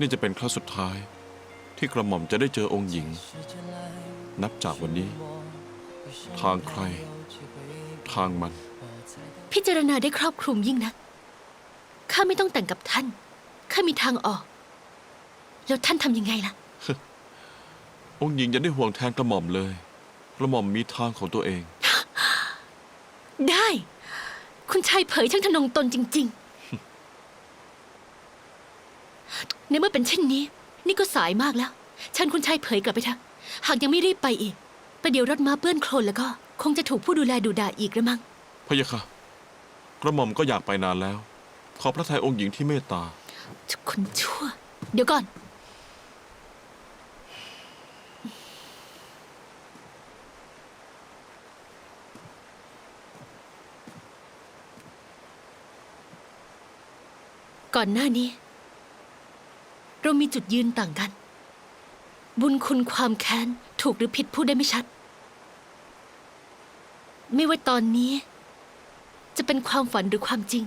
นี่จะเป็นครั้งสุดท้าย ที่กระหม่อมจะได้เจอองค์หญิง นับจากวันนี้ ทางใคร ทางมัน พิจารณาได้ครอบคลุมยิ่งนัก ข้าไม่ต้องแต่งกับท่าน ข้ามีทางออก แล้วท่านทำยังไงล่ะ องค์หญิงอย่าได้ห่วงแทนกระหม่อมเลย กระหม่อมมีทางของตัวเอง ได้ คุณชายเผยช่างทะนงตนจริง ๆ ในเมื่อเป็นเช่นนี้ นี่ก็สายมากแล้วเชิญคุณชายเผยกลับไปเถอะหากยังไม่รีบไปอีกประเดี๋ยวรถม้าเปื้อนโคลนแล้วก็ คงจะถูกผู้ดูแลดูด่าอีกระมังพะยะค่ะ กระหม่อมก็อยากไปนานแล้ว ขอพระทัยองค์หญิงที่เมตตา คนชั่ว เดี๋ยวก่อน ก่อนหน้านี้ เรามีจุดยืนต่างกัน บุญคุณความแค้น ถูกหรือผิดพูดได้ไม่ชัด ไม่ว่าตอนนี้ จะเป็นความฝันหรือความจริง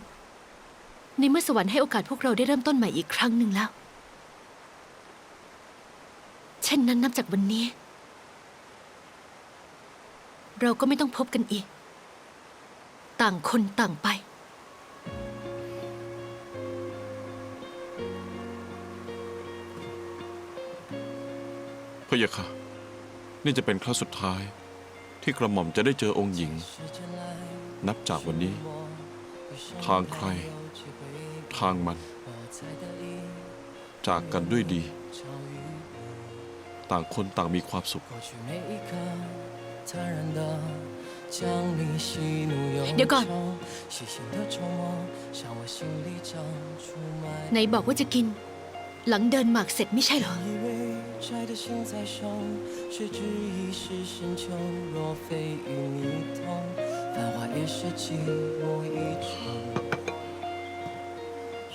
ในเมื่อสวรรค์ให้โอกาสพวกเราได้เริ่มต้นใหม่อีกครั้งหนึ่งแล้ว เช่นนั้นนับจากวันนี้ เราก็ไม่ต้องพบกันอีก ต่างคนต่างไป ระยะค่ะ นี่จะเป็นครั้งสุดท้าย ที่กระหม่อมจะได้เจอองค์หญิง นับจากวันนี้ ทางใคร ทางมัน จากกันด้วยดี ต่างคนต่างมีความสุข เดี๋ยวก่อน ไหนบอกว่าจะกิน หลังเดินหมากเสร็จไม่ใช่หรอ 摘的心在手，谁知已是深秋。若非与你同，繁华也是寂寞一场。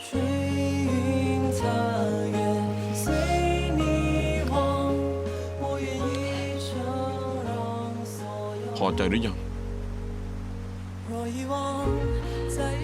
追云踏月，随你往，我愿一程让所有。 พอใจหรือยัง 若遗忘，再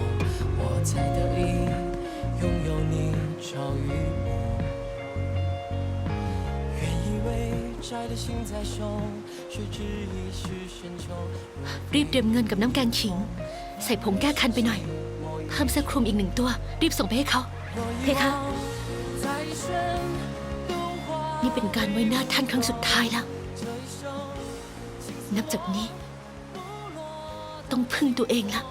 摘的心在手，谁知已是深秋。 รีบเตรียมเงินกับน้ำแกงขิง ใส่ผงแก้คันไปหน่อย เพิ่มเสื้อคลุมอีกหนึ่งตัว รีบส่งไปให้เขา เพคะ 再一瞬都化 นี่เป็นการไว้หน้าท่านครั้งสุดท้ายแล้ว 这一生。 นับจากนี้ ต้องพึ่งตัวเองละ